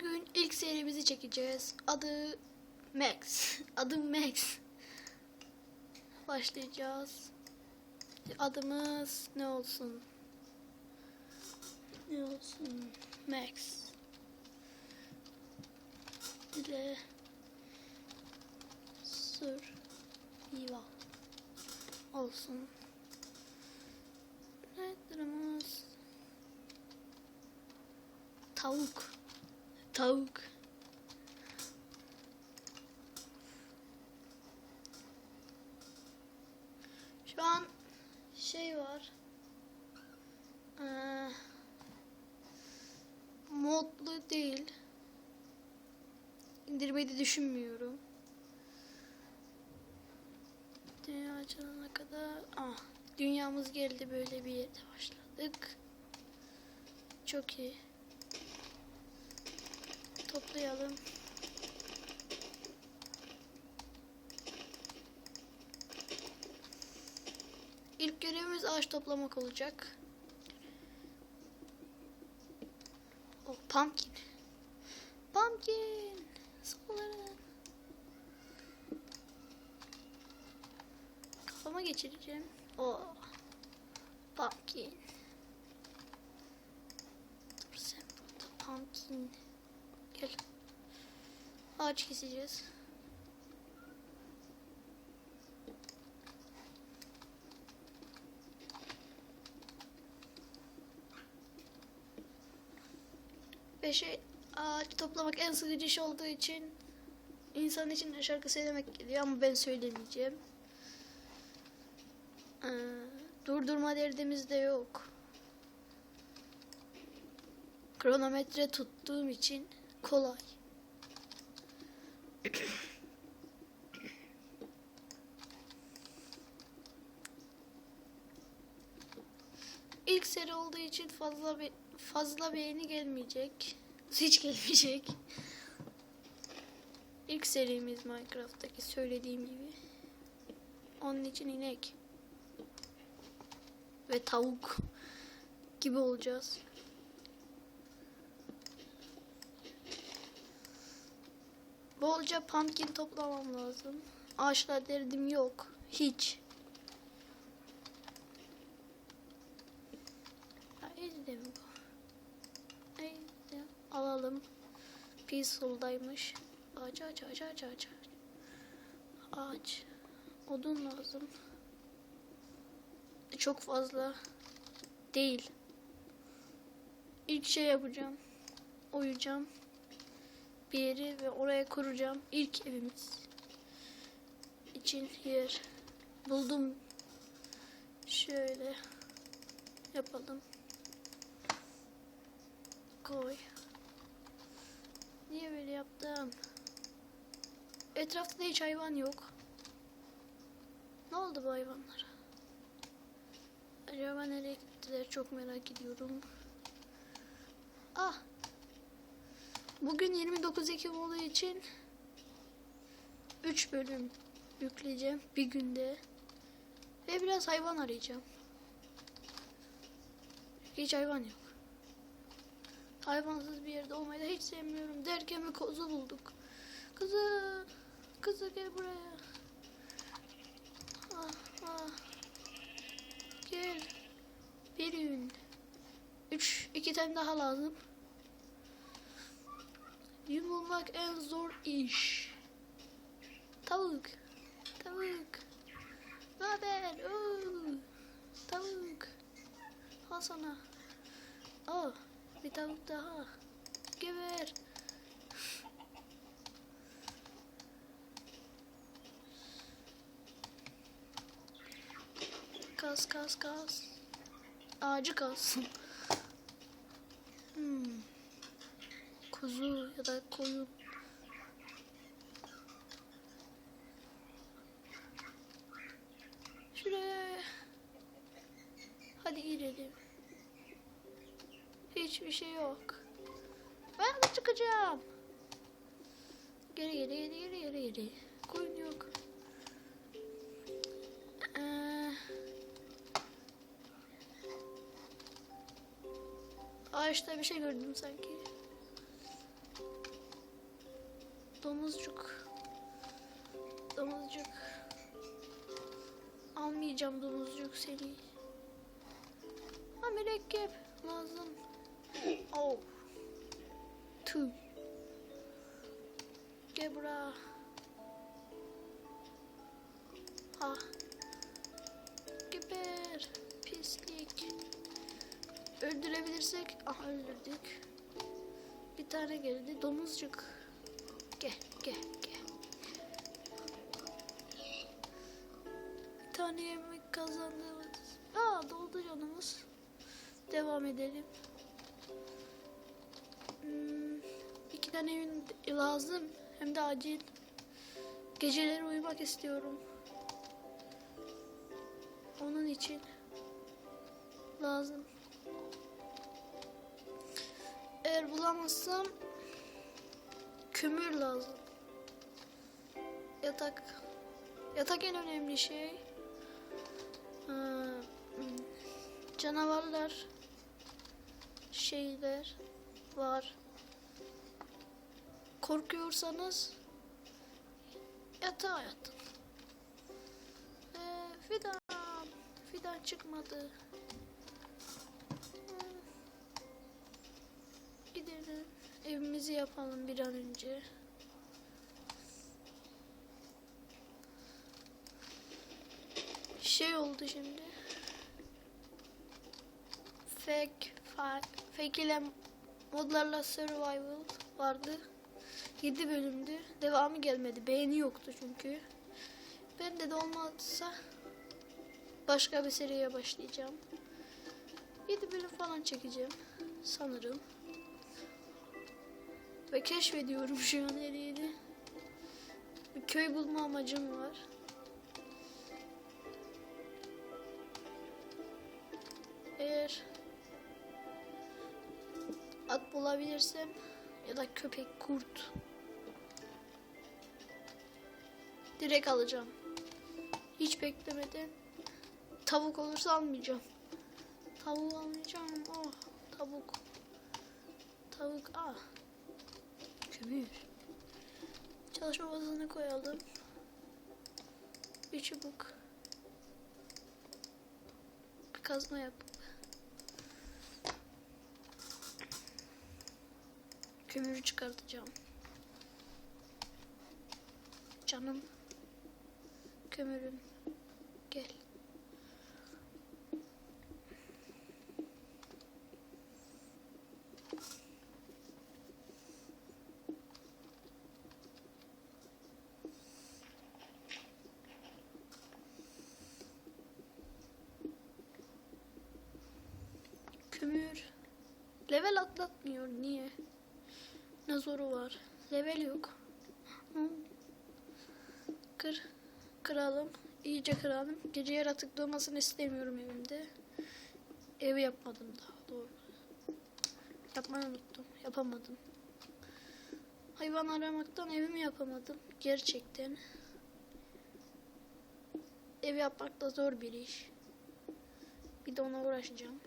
Bugün ilk serimizi çekeceğiz. Adı Max. Adı Max. Başlayacağız. Adımız ne olsun? Ne olsun? Max. Dile Sur Yiva olsun. Nedirimiz? Tavuk. Tavuk. Şu an şey var. Ee, modlu değil. İndirmeyi de düşünmüyorum. Dünya açılana kadar ah dünyamız geldi böyle bir yerde başladık. Çok iyi. Toplayalım. İlk görevimiz ağaç toplamak olacak. Oh, pumpkin. Pumpkin. Solların. Kafama geçireceğim. Oh. Pumpkin. Dur pumpkin. Ağaç keseceğiz. Ve şey ağaç toplamak en sıkıcı iş olduğu için insan için şarkı söylemek geliyor ama ben söylemeyeceğim. Ee, durdurma derdimiz de yok. Kronometre tuttuğum için kolay. İlk seri olduğu için fazla bir fazla beğeni gelmeyecek. Hiç gelmeyecek. İlk serimiz Minecraft'taki söylediğim gibi. Onun için inek ve tavuk gibi olacağız. Bolca pumpkin toplamam lazım. Ağaçlar derdim yok. Hiç. Alalım. Peaceful'daymış. Ağaç ağaç ağaç ağaç ağaç. Ağaç. Odun lazım. Çok fazla değil. İlk şey yapacağım. Uyuyacağım. Bir yeri ve oraya kuracağım. İlk evimiz için yer buldum. Şöyle yapalım. Koy. Niye böyle yaptım? Etrafta da hiç hayvan yok. Ne oldu bu hayvanlara? Acaba nereye gittiler çok merak ediyorum. Ah. Bugün 29 Ekim olduğu için 3 bölüm yükleyeceğim bir günde. Ve biraz hayvan arayacağım. Hiç hayvan yok. Hayvansız bir yerde olmayı da hiç sevmiyorum. Derken bir kozu bulduk. Kızı, kızı gel buraya. Ah, ah. Gel. Bir gün. Üç, iki tane daha lazım. Yün bulmak en zor iş. Tavuk. Tavuk. Ne haber? Tavuk. Al sana. Al. Bir tavuk daha. Geber. Kas kas kas. Ağacı kalsın. Hmm. Kuzu ya da koyun. Şuraya. Hadi girelim. Hiçbir şey yok. Ben de çıkacağım. Geri geri geri geri geri geri. Koyun yok. Ee, ağaçta bir şey gördüm sanki. Domuzcuk. Domuzcuk. Almayacağım domuzcuk seni. Ha mürekkep lazım. Oh. Tüy. Gel buraya. Ha. Geber. Pislik. Öldürebilirsek. Ah öldürdük. Bir tane geldi. Domuzcuk. Gel gel gel. Bir tane yemek kazandığımız. Aa doldu canımız. Devam edelim. Hmm, iki tane evin lazım. Hem de acil. Geceleri uyumak istiyorum. Onun için lazım. Eğer bulamazsam kömür lazım. Yatak. Yatak en önemli şey. Ee, canavarlar şeyler var. Korkuyorsanız yatağa yatın. Ee, fidan. Fidan çıkmadı. Hmm. Gidelim. Evimizi yapalım bir an önce. Şey oldu şimdi. Fake, fa- fake ile modlarla survival vardı. 7 bölümdü. Devamı gelmedi. Beğeni yoktu çünkü. Ben de olmazsa başka bir seriye başlayacağım. 7 bölüm falan çekeceğim sanırım. Ve keşfediyorum şu an yeri. Bir köy bulma amacım var. Eğer at bulabilirsem ya da köpek, kurt direkt alacağım. Hiç beklemeden tavuk olursa almayacağım. Tavuk almayacağım. Oh, tavuk. Tavuk. Ah. Kömür. Çalışma masasına koyalım. Bir çubuk. Bir kazma yap. Kömürü çıkartacağım. Canım. Kömürüm. Gel. Kömür. Level atlatmıyor. Niye? Ne zoru var? Level yok. Kır. Kıralım. İyice kıralım. Gece yaratık doğmasını istemiyorum evimde. Evi yapmadım daha doğru. Yapmayı unuttum. Yapamadım. Hayvan aramaktan evimi yapamadım. Gerçekten. Ev yapmak da zor bir iş. Bir de ona uğraşacağım.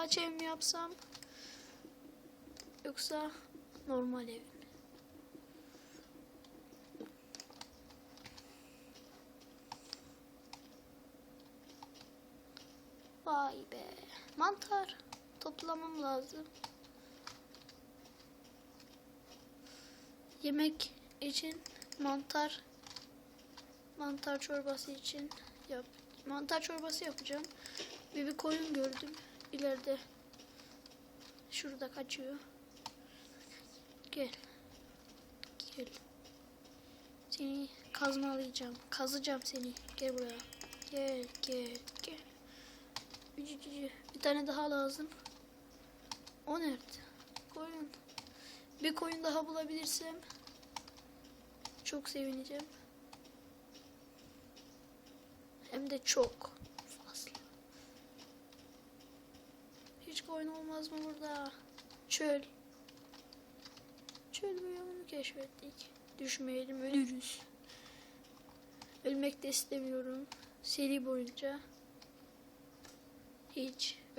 Ağaç ev mi yapsam? Yoksa normal ev mi? Vay be. Mantar. Toplamam lazım. Yemek için mantar. Mantar çorbası için yap. Mantar çorbası yapacağım. Bir, bir koyun gördüm. İleride. Şurada kaçıyor. Gel. Gel. Seni kazmalayacağım. Kazacağım seni. Gel buraya. Gel gel gel. Bir tane daha lazım. O nerede? Koyun. Bir koyun daha bulabilirsem çok sevineceğim. Hem de çok fazla. Hiç koyun olmaz mı burada? Çöl. Çöl biyomunu keşfettik. Düşmeyelim ölürüz. Ölmek de istemiyorum. Seri boyunca. Hiç